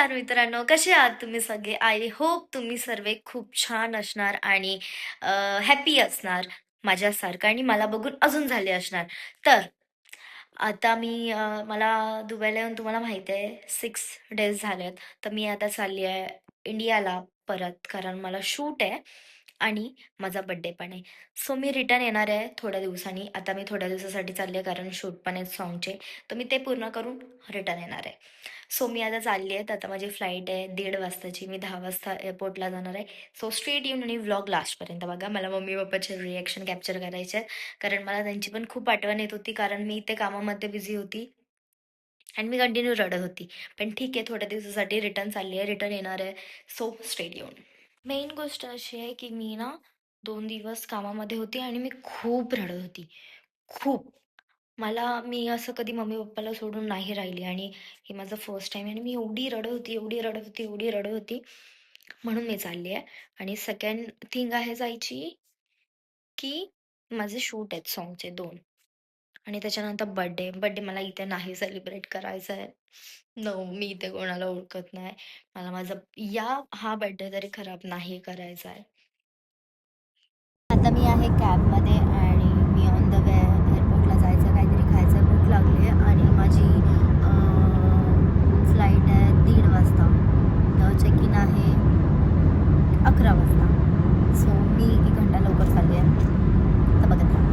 नमस्कार मित्रांनो कसे आहात तुम्ही सगळे? आय होप तुम्ही सर्व खूप छान असणार आणि हॅपी असणार माझ्यासारखं आणि मला बघून अजून झाले असणार. तर आता मी मला दुबईला येऊन तुम्हाला माहिती आहे सिक्स डेज झालेत. तर मी आता चालली आहे इंडियाला परत कारण मला शूट आहे. आणि माझा बड्डे पण आहे. सो मी रिटर्न येणार आहे थोड्या दिवसांनी. आता मी थोड्या दिवसासाठी चालली आहे कारण शूट पण आहेत सॉन्गचे तर मी ते पूर्ण करून रिटर्न येणार आहे. सो मी आता चालली आहे. तर आता माझी फ्लाईट आहे. दीड वाजताची. मी दहा वाजता एअरपोर्टला जाणार आहे. सो स्ट्रेट येऊन आणि व्लॉग लास्टपर्यंत बघा. मला मम्मी पप्पाचे रिॲक्शन कॅप्चर करायचे आहेत. कारण मला त्यांची पण खूप आठवण येत होती. कारण मी इथे कामामध्ये बिझी होती. आणि मी कंटिन्यू रडत होती. पण ठीक आहे. थोड्या दिवसासाठी रिटर्न चालली आहे. रिटर्न येणार आहे. सो स्ट्रेट येऊन. मेन गोष्ट अशी आहे की मी ना दोन दिवस कामामध्ये होती आणि मी खूप रडत होती. खूप. मला मी असं कधी मम्मी पप्पाला सोडून नाही राहिली आणि हे माझं फर्स्ट टाइम आणि मी एवढी रडत होती एवढी रडत होती एवढी रडत होती म्हणून मी चालली आहे. आणि सेकंड थिंग आहे जायची की माझे शूट आहेत सॉन्गचे दोन. आणि त्याच्यानंतर बर्थडे बर्थडे मला इथे नाही सेलिब्रेट करायचा आहे. नो मी इथे कोणाला ओळखत नाही. मला माझा या हा बर्थडे तरी खराब नाही करायचा आहे. आता मी आहे कॅबमध्ये आणि मी ऑन द वे एअरपोर्टला जायचं काहीतरी खायचं भूक लागली आहे आणि माझी फ्लाईट आहे दीड वाजता तर चेक इन आहे अकरा वाजता सो मी एक घंटा लवकर चालली आहे तर बघत राहा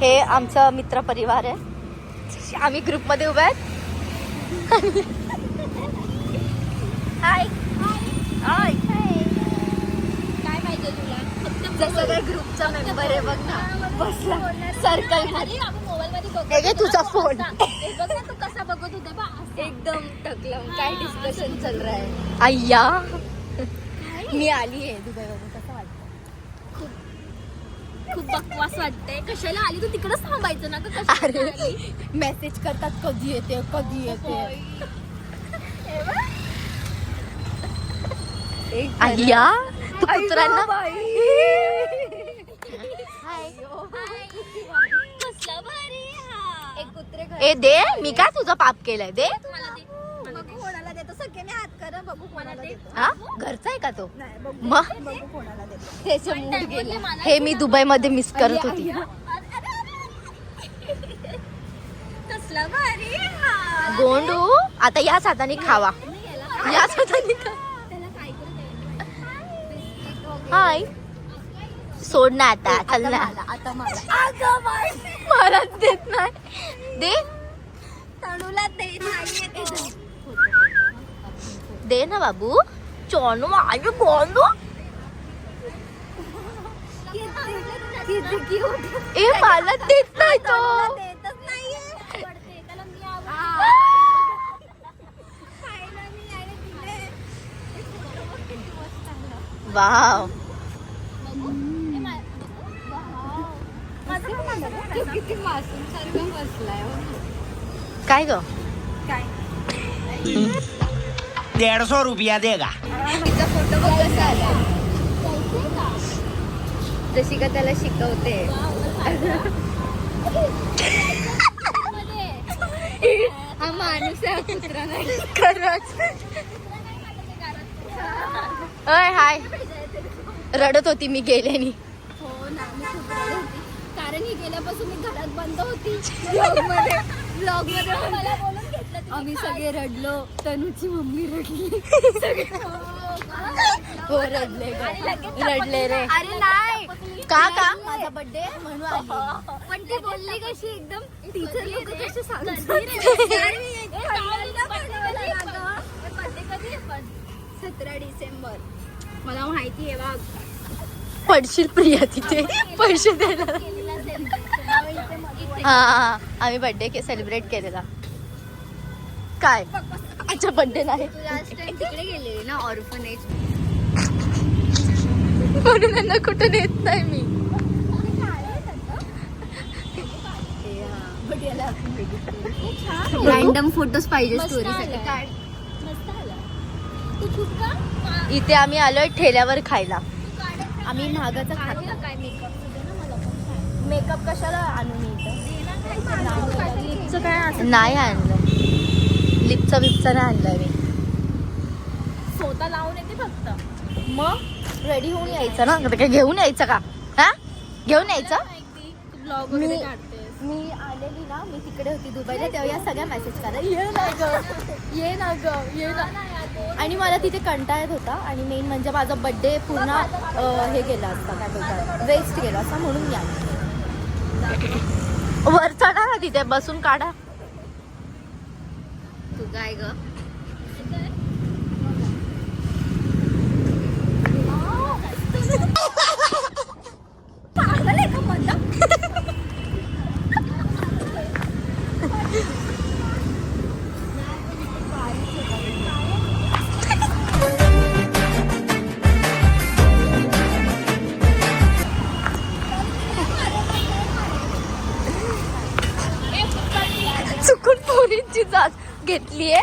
हे आमचा मित्र परिवार आहे. आम्ही ग्रुपमध्ये उभे आहेत. हाय हाय काय पाहिजे तुला? जसं काय ग्रुपचा मेंबर आहे बघ ना. बसला. सर्कलमध्ये. मोबाईल तुझा फोन. बघ ना तू कसा बघत होता बा. एकदम टकलं काय डिस्कशन चल रहा है अय्या मी आली आहे. दुबईवरून. कसं वाटतं खूप बकवास वाटतंय. कशाला आली? तू तिकडच थांबायचं ना कशाला अरे आली? मेसेज करतात कधी येते कधी येते. अय्या तू कुत्र्यांना हाय. कसला भारी हा. एक कुत्रे ए दे मी काय तुझा पाप केलाय? दे. मला. हात करा बघू कोणाला. देतो. हा? घरचा आहे का तो? नाही बघू. मग बघू कोणाला देतो. त्याचे पण मूड त्या बोलले गेले मला हे मी दुबई मध्ये मिस करत होती. कसला भारी हा. गोंडू आता याच हाताने खावा. याच हाताने खा. त्याला काय हाय. सोड ना आता चल ना. आता मला देत नाही. दे तणूला दे नाहीये ते. दे ना बाबू चोनू माझे गोंडू किती cute. ए मला देत नाही तो देतच नाहीये. पडते. त्याला मी आवडते. खायला मी आणि दिले. वाव बघू. हे मा- वाव. माझं पण माझं पण किती मासूम सारखं बसलाय काय ग डेढ़ सौ रुपया देगा तिचा फोटो बघ कसा आला जशी का त्याला शिकवते. हा माणूस आहे कुत्रा नाही. खरंच. अय हाय. रडत होती मी गेल्यानी. हो ना मी खूप रडत होती. कारण ही गेल्यापासून मी घरात बंद होती. ब्लॉगमध्ये. ब्लॉगमध्ये मला तिने. आम्ही सगळे रडलो तनुची मम्मी रडली. हो रडले रडले रे. अरे नाही. का का? माझा बर्थडे म्हणून पण ती बोलली कशी एकदम टीचर लोक सांगतात? सतरा डिसेंबर. मला माहिती आहे बघ. पडशील प्रिया तिथे. पैसे द्यायला हा हा आम्ही बर्थडे सेलिब्रेट केलेला. काय? अच्छा बर्थडे नाही तिकडे गेलेली ना ऑर्फनेज म्हणून यांना कुठं नेत नाही मी. रॅन्डम फोटोज पाहिजे इथे आम्ही आलोय ठेल्यावर खायला. आम्ही महागाचा खातो. काय मेकअप कशाला आणून काय नाही आणलं लिपचा बिपचा नाही आणलाय मी. स्वतः लावून येते फक्त. मग? रेडी होऊन यायचं ना? आता काय घेऊन यायचं का? हा? घेऊन यायचं? मी- मी आलेली ना मी तिकडे होती दुबईला तेव्हा या सगळ्या मेसेज करा ये ना ग ये ना ग ये ना. आणि मला तिथे कंटाळा येत होता आणि मेन म्हणजे माझा बड्डे पूर्ण हे गेला असता काय बोलतात? वेस्ट गेला असता म्हणून या वर चढा ना तिथे बसून काढा. तू आहे ग. चुकून पोरींची जात. घेतलीये.